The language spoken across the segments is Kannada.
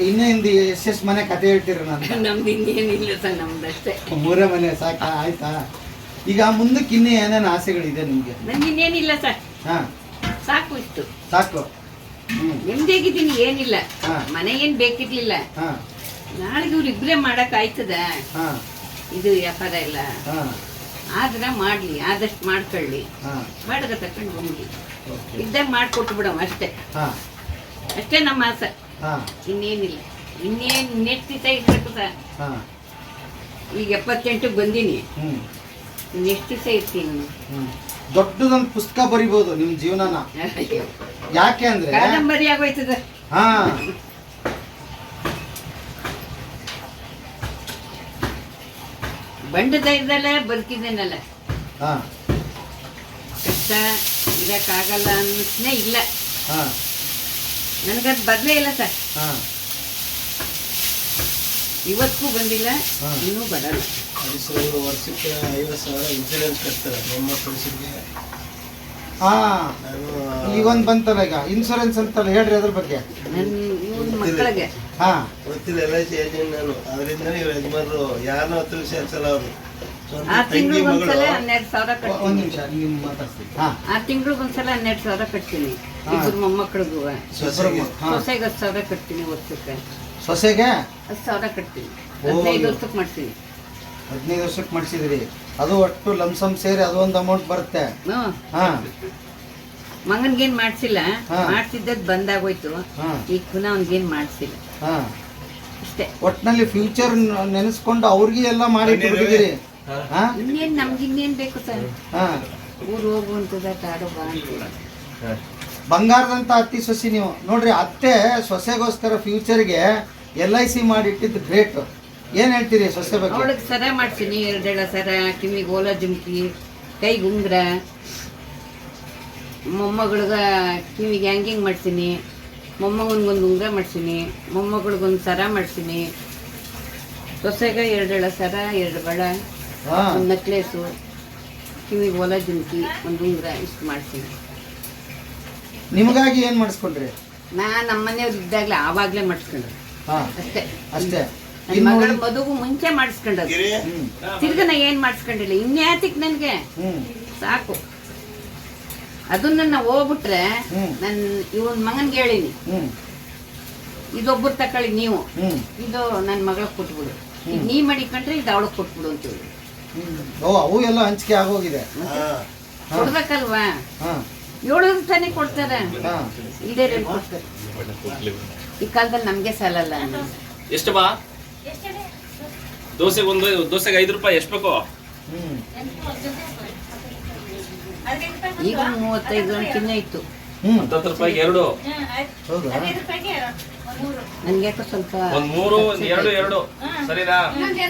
ಇನ್ನೂ ಹಿಂದೆ ಎಷ್ಟೆಷ್ಟು ಮನೆ ಕತೆ ಹೇಳ್ತೀರ ನಾನು. ನಮ್ದು ಇನ್ನೇನಿಲ್ಲ ಸರ್ ನಮ್ದಷ್ಟೇ. ಮೂರೇ ಮನೆ ಸಾಕ ಆಯ್ತಾ? ಈಗ ಮುಂದಕ್ಕೆ ಇನ್ನೂ ಏನೇನು ಆಸೆಗಳಿದೆ ನಿಮಗೆ? ನಂಗೆ ಇನ್ನೇನಿಲ್ಲ ಸರ್. ಹಾಂ. ಸಾಕು ಇಷ್ಟು. ಸಾಕು. ನೆಮ್ಮದಿಯಾಗಿದ್ದೀನಿ ಏನಿಲ್ಲ. ಮನೆ ಏನ್ ಬೇಕಿರ್ಲಿಲ್ಲ. ಹಾ. ನಾಳೆಗೆ ಇವ್ರು ಇಬ್ಬರೇ ಮಾಡಕ್ ಆಯ್ತದ? ಹಾ. ಇದು ವ್ಯಾಪಾರ ಇಲ್ಲ ಹಾ. ಆದ್ರ ಮಾಡ್ಲಿ ಆದಷ್ಟು ಮಾಡ್ಕೊಳ್ಳಿ. ಹಾ. ಬಾಡಗ ತಕೊಂಡು ಹೋಗಿ ಇದ್ದಾಗ ಮಾಡ್ಕೊಟ್ಟು ಬಿಡೋಣ ಅಷ್ಟೇ. ಹಾ. ಅಷ್ಟೇ ನಮ್ಮ ಆಸೆ. ಇನ್ನೇನಿಲ್ಲ. ಇನ್ನೇನ್ ನೆಟ್ ಇರ್ಬೇಕು ಸರ್ ಹಾ. ಈಗ ಎಪ್ಪತ್ತೆಂಟಕ್ಕೆ ಬಂದೀನಿ. ನೆಟ್ಟಿ ದಿವಸ ಇರ್ತೀನಿ. ದೊಡ್ಡದೊಂದು ಪುಸ್ತಕ ಬರಿಬೋದು ನಿಮ್ಮ ಜೀವನನ. ಯಾಕೆ ಅಂದ್ರೆ? ಕಾದಂಬರಿ ಆಗೋಯ್ತದ. ಹಾ. ಬಂಡ ಧೈರ್ಯದಲ್ಲೇ ಬದುಕಿದ್ದೇನಲ್ಲ. ಹಾ. ಕಷ್ಟ ಇರಕ್ಕಾಗಲ್ಲ ಅನ್ನಿಸ್ನೇ ಇಲ್ಲ. ಹಾ. ನನಗದು ಬರಲೇ ಇಲ್ಲ ಸರ್. ಹಾ. ಇವತ್ತಿಗೂ ಬಂದಿಲ್ಲ ಹಾ. ಇನ್ನೂ ಬರಲ್ಲ. ಐದು ವರ್ಷಕ್ಕೆ ಐವತ್ತು ಸಾವಿರ ಇನ್ಸೂರೆನ್ಸ್ ಕಟ್ತಾರೆ ನಮ್ಮ ಪೊಲೀಸರಿಗೆ ಹಾ. ನಾನು ಈಗ ಒಂದ್ ಬಂತಲ್ಲ ಈಗ ಇನ್ಶೂರೆನ್ಸ್ ಅಂತಲ್ಲ ಹೇಳ್ರಿ ಅದ್ರ ಬಗ್ಗೆ. ನನ್ನ ಮಕ್ಕಳಿಗೆ. ಹಾ. ಗೊತ್ತಿಲ್ಲ ಎಲ್ ಐ ಸಿ ಏಜೆಂಟ್ ನಾನು ಇವ್ರ ಯಜಮಾನರು ಯಾರನ್ನೂ ಹತ್ರ ಸೇರ್ಸಲ್ಲ ಅವರು. ಆರು ತಂಗಿ ತಿಂಗಳಿಗೆ ಒಂದ್ಸಲ ಹನ್ನೆರಡು ಸಾವಿರ ಒಂದ್ ಕಟ್ತೀನಿ. ನಿಮಿಷ ನೀವು ಮಾತಾಡ್ತೀನಿ ಹಾ. ಆರು ತಿಂಗಳಿಗೆ ಒಂದ್ಸಲ ಹನ್ನೆರಡು ಸಾವಿರ ಕಟ್ತೀನಿ. ಇಬ್ಬರು ಮೊಮ್ಮಕ್ಕಳಿಗೂ ಸೊಸೆಗೆ ಸೊಸೆಗೆ ಹತ್ತು ಸಾವಿರ ಕಟ್ತೀನಿ ವರ್ಷಕ್ಕೆ. ಸೊಸೆಗೆ? ಹತ್ತು ಸಾವಿರ ಕಟ್ತೀನಿ. ಹದಿನೈದು ವರ್ಷಕ್ಕೆ ಮಾಡ್ತೀನಿ ಹದಿನೈದು ವರ್ಷಕ್ಕೆ ಮಾಡಿಸಿದ್ರಿ. ಅದು ಒಟ್ಟು ಲಂಸಮ್ ಸೇರಿ ಅದು ಒಂದು ಅಮೌಂಟ್ ಬರುತ್ತೆ. ಹಾ ಹಾ. ಮಗನ್ಗೇನ್ ಮಾಡ್ಸಿಲ್ಲ. ಮಾಡ್ಸಿದ್ದ ಬಂದಾಗ ಬಂದಾಗೋಯ್ತು. ಈಗ ಪುನಃ ಅವ್ನಿಗೇನ್ ಮಾಡ್ಸಿಲ್ಲ. ಹಾ. ಅಷ್ಟೇ. ಒಟ್ನಲ್ಲಿ ಫ್ಯೂಚರ್ ನೆನೆಸ್ಕೊಂಡು ಅವ್ರಿಗೆ ಎಲ್ಲ ಮಾಡಿ ಬಿಟ್ಟಿದ್ದೀರಿ ಇನ್ನೇನ್ ನಮ್ಗೆ ಇನ್ನೇನ್ ಬೇಕು ಸರ್? ಹಾ. ಊರು ಹೋಗುವಂತದ ಕಾಡು ಬಾ ಬಂಗಾರದಂತ ಅತ್ತಿ ಸೊಸಿ ನೀವು. ನೋಡ್ರಿ ಅತ್ತೆ ಸೊಸೆಗೋಸ್ಕರ ಫ್ಯೂಚರ್ಗೆ ಎಲ್ ಐ ಸಿ ಮಾಡಿ ಇಟ್ಟಿದ್ದು ಗ್ರೇಟ್ ಏನ್ ಹೇಳ್ತೀರಿ ಸೊಸೆ ಬಗ್ಗೆ? ಅವಳಿಗೆ ಸರ ಮಾಡ್ತೀನಿ ಎರಡೆಲ್ಲ ಸರ ಕಿವಿಗೆ ಓಲ ಜುಮ್ಕಿ ಕೈಗೆ ಉಂಗ್ರ ಮೊಮ್ಮಗಳಿಗೆ ಕಿವಿಗೆ ಹ್ಯಾಂಗಿಂಗ್ ಮಾಡ್ತೀನಿ. ಮೊಮ್ಮಗನ್ಗೊಂದು ಉಂಗ್ರ ಮಾಡ್ತೀನಿ. ಮೊಮ್ಮಗಳಿಗೊಂದು ಸರ ಮಾಡ್ತೀನಿ. ಸೊಸೆಗೆ ಎರಡೆಳ ಸರ ಎರಡು ಬಳ ಒಂದು ನೆಕ್ಲೇಸು ಕಿವಿಗೆ ಒಲ ಜುಮ್ಕಿ ಒಂದು ಉಂಗುರ ಇಷ್ಟು ಮಾಡ್ತೀನಿ. ನಿಮಗಾಗಿ ಏನು ಮಾಡಿಸ್ಕೊಂಡ್ರಿ? ನಾ ನಮ್ಮ ಮನೆಯವ್ರು ಇದ್ದಾಗಲೇ ಆವಾಗಲೇ ಮಾಡಿಸ್ಕೊಂಡ್ರೆ. ಹಾ. ಅಷ್ಟೇ. ಅಷ್ಟೇ. ನನ್ನ ಮಗಳ ಮದುವು ಮುಂಚೆ ಮಾಡಿಸ್ಕೊಂಡದ್ದು. ತಿರ್ಗ ನಾ ಏನ್ ಮಾಡಿಸ್ಕೊಂಡಿಲ್ಲ. ಇನ್ಯಾತಿಕ್ ನನಗೆ. ಹ್ಮ್. ಸಾಕು. ಅದನ್ನ ನಾ ಹೋಗ್ಬಿಟ್ರೆ ಹ್ಮ್. ನನ್ ಇವನ್ ಮಗನ್ಗೆ ಹೇಳಿನಿ. ಹ್ಮ್. ಇದೊಬ್ಬರು ತಕೊಳ್ಳಿ ನೀವು. ಇದು ನನ್ನ ಮಗಳ ಕೊಟ್ಬಿಡು. ನೀ ಮಡಿಕೊಂಡ್ರೆ ಇದು ಅವಳಗ್ ಕೊಟ್ಬಿಡು ಅಂತ ಹೇಳಿ. ಓ ಅವು ಎಲ್ಲ ಹಂಚಿಕೆ ಆಗೋಗಿದೆ. ಕೊಡ್ಬೇಕಲ್ವಾ? ಹಾ. ಏಳು ತಾನೇ ಕೊಡ್ತಾರೆ. ಹಾ. ಇಲ್ಲೇ ಕೊಡ್ತಾರೆ ಈ ಕಾಲದಲ್ಲಿ ನಮ್ಗೆ ಸಾಲಲ್ಲ. ಎಷ್ಟು ಬಾ ದೋಸೆ ಒಂದು ದೋಸೆಗೆ ಐದು ರೂಪಾಯಿ. ಎಷ್ಟು ಬೇಕು? ಹ್ಮ್. ಈಗ ಮೂವತ್ತೈದು ಚಿನ್ನ ಇತ್ತು ಹ್ಮ್. ಹತ್ತತ್ತು ರೂಪಾಯಿಗೆ ಎರಡು. ಹೌದಾ? ನನ್ಗೆ ಯಾಕೋ ಸ್ವಲ್ಪ ಒಂದ್ ಮೂರು ಒಂದ್ ಎರಡು ಎರಡು ಸರಿನಾ